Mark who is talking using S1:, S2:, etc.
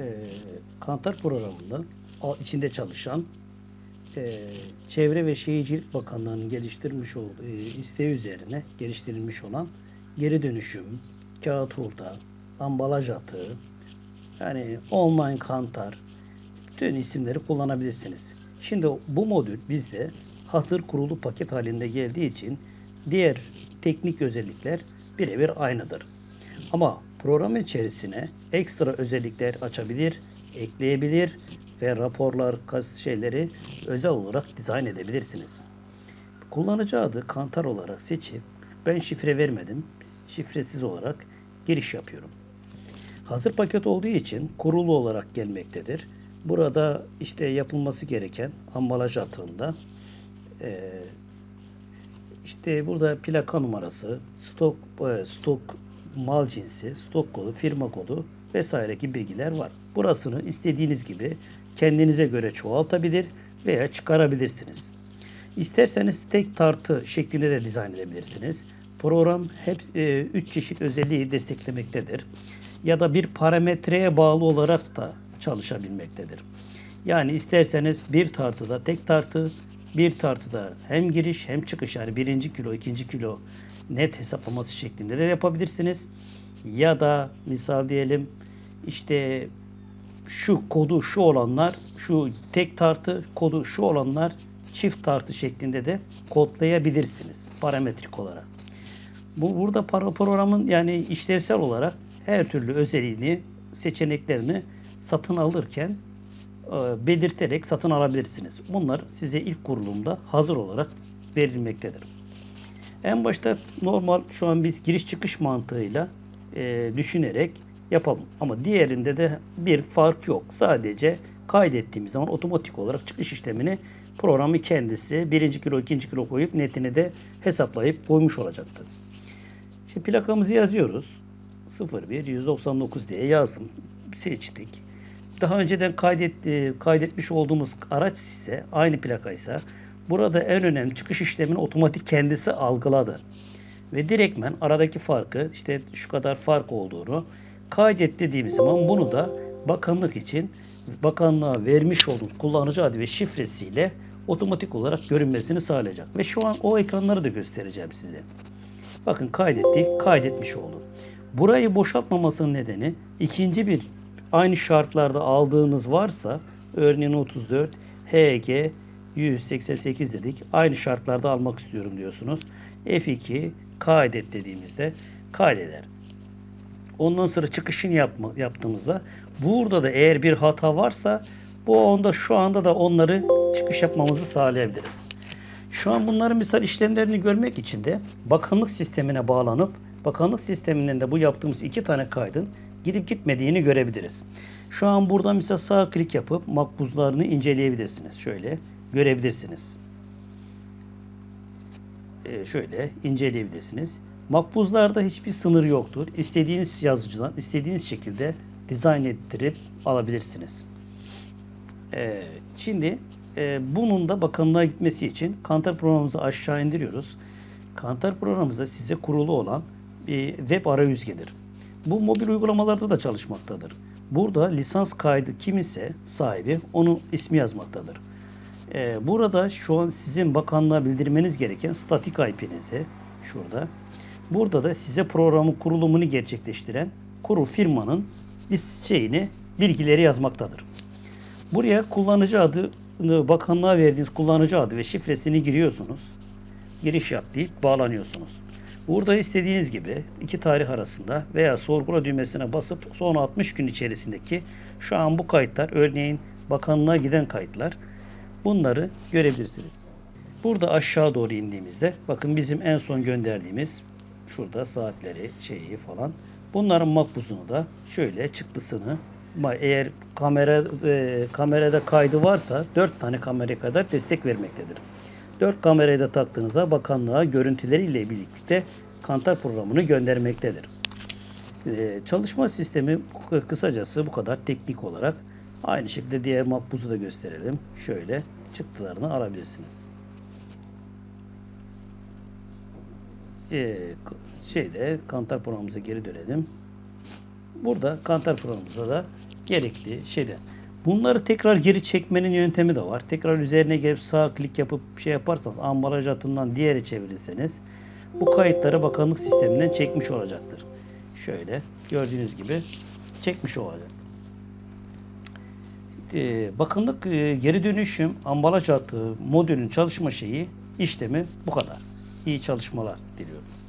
S1: e, Kantar programında içinde çalışan e, Çevre ve Şehircilik Bakanlığı'nın geliştirmiş olduğu e, isteği üzerine geliştirilmiş olan geri dönüşüm, kağıt hurda, ambalaj atığı, yani online kantar, bütün isimleri kullanabilirsiniz. Şimdi bu modül bizde hazır kurulu paket halinde geldiği için diğer teknik özellikler birebir aynıdır. Ama program içerisine ekstra özellikler açabilir, ekleyebilir ve raporlar, şeyleri özel olarak dizayn edebilirsiniz. Kullanıcı adı kantar olarak seçip ben şifre vermedim. Şifresiz olarak giriş yapıyorum. Hazır paket olduğu için kurulu olarak gelmektedir. Burada işte yapılması gereken ambalaj atığında eee, işte burada plaka numarası, stok e, stok mal cinsi, stok kodu, firma kodu vesaire gibi bilgiler var. Burasını istediğiniz gibi kendinize göre çoğaltabilir veya çıkarabilirsiniz. İsterseniz tek tartı şeklinde de dizayn edebilirsiniz. Program hep 3 çeşit özelliği desteklemektedir. Ya da bir parametreye bağlı olarak da çalışabilmektedir. Yani isterseniz bir tartıda tek tartı, bir tartıda hem giriş hem çıkış yani birinci kilo, ikinci kilo net hesaplaması şeklinde de yapabilirsiniz. Ya da misal diyelim işte şu kodu şu olanlar şu tek tartı kodu şu olanlar çift tartı şeklinde de kodlayabilirsiniz parametrik olarak. Bu burada para programın yani işlevsel olarak her türlü özelliğini, seçeneklerini satın alırken belirterek satın alabilirsiniz. Bunlar size ilk kurulumda hazır olarak verilmektedir. En başta normal şu an biz giriş çıkış mantığıyla e, düşünerek yapalım. Ama diğerinde de bir fark yok. Sadece kaydettiğimiz zaman otomatik olarak çıkış işlemini programı kendisi birinci kilo ikinci kilo koyup netini de hesaplayıp koymuş olacaktır. Şimdi plakamızı yazıyoruz. 01 199 diye yazdım. Seçtik. Daha önceden kaydet, e, kaydetmiş olduğumuz araç ise aynı plakaysa burada en önemli çıkış işlemini otomatik kendisi algıladı. Ve direktmen aradaki farkı işte şu kadar fark olduğunu kaydet dediğimiz zaman bunu da bakanlık için bakanlığa vermiş olduğumuz kullanıcı adı ve şifresiyle otomatik olarak görünmesini sağlayacak. Ve şu an o ekranları da göstereceğim size. Bakın kaydettik, kaydetmiş oldu. Burayı boşaltmamasının nedeni ikinci bir aynı şartlarda aldığınız varsa örneğin 34 HG 188 dedik. Aynı şartlarda almak istiyorum diyorsunuz. F2 kaydet dediğimizde kaydeder. Ondan sonra çıkışını yapma, yaptığımızda burada da eğer bir hata varsa bu onda şu anda da onları çıkış yapmamızı sağlayabiliriz. Şu an bunların misal işlemlerini görmek için de bakanlık sistemine bağlanıp bakanlık sisteminden de bu yaptığımız iki tane kaydın gidip gitmediğini görebiliriz. Şu an burada misal sağ klik yapıp makbuzlarını inceleyebilirsiniz. Şöyle görebilirsiniz. Ee, şöyle inceleyebilirsiniz. Makbuzlarda hiçbir sınır yoktur. İstediğiniz yazıcıdan istediğiniz şekilde dizayn ettirip alabilirsiniz. Ee, şimdi e, bunun da bakanlığa gitmesi için Kantar programımızı aşağı indiriyoruz. Kantar programımızda size kurulu olan bir web arayüz gelir. Bu mobil uygulamalarda da çalışmaktadır. Burada lisans kaydı kim ise sahibi onun ismi yazmaktadır. Ee, burada şu an sizin bakanlığa bildirmeniz gereken statik IP'nizi şurada. Burada da size programın kurulumunu gerçekleştiren kuru firmanın şeyini bilgileri yazmaktadır. Buraya kullanıcı adı bakanlığa verdiğiniz kullanıcı adı ve şifresini giriyorsunuz. Giriş yap deyip bağlanıyorsunuz. Burada istediğiniz gibi iki tarih arasında veya sorgula düğmesine basıp son 60 gün içerisindeki şu an bu kayıtlar örneğin bakanlığa giden kayıtlar bunları görebilirsiniz. Burada aşağı doğru indiğimizde bakın bizim en son gönderdiğimiz şurada saatleri şeyi falan bunların makbuzunu da şöyle çıktısını eğer kamera e, kamerada kaydı varsa 4 tane kameraya kadar destek vermektedir. 4 kamerayı da taktığınızda bakanlığa görüntüleriyle birlikte kantar programını göndermektedir. E, çalışma sistemi kısacası bu kadar teknik olarak. Aynı şekilde diğer makbuzu da gösterelim. Şöyle çıktılarını alabilirsiniz. E, şeyde kantar programımıza geri dönelim. Burada kantar programımızda da gerekli şeyde. Bunları tekrar geri çekmenin yöntemi de var. Tekrar üzerine gelip sağ klik yapıp şey yaparsanız ambalaj hatından diğeri çevirirseniz bu kayıtları bakanlık sisteminden çekmiş olacaktır. Şöyle gördüğünüz gibi çekmiş olacak. Ee, bakanlık e, geri dönüşüm ambalaj hatı modülün çalışma şeyi işlemi bu kadar. İyi çalışmalar diliyorum.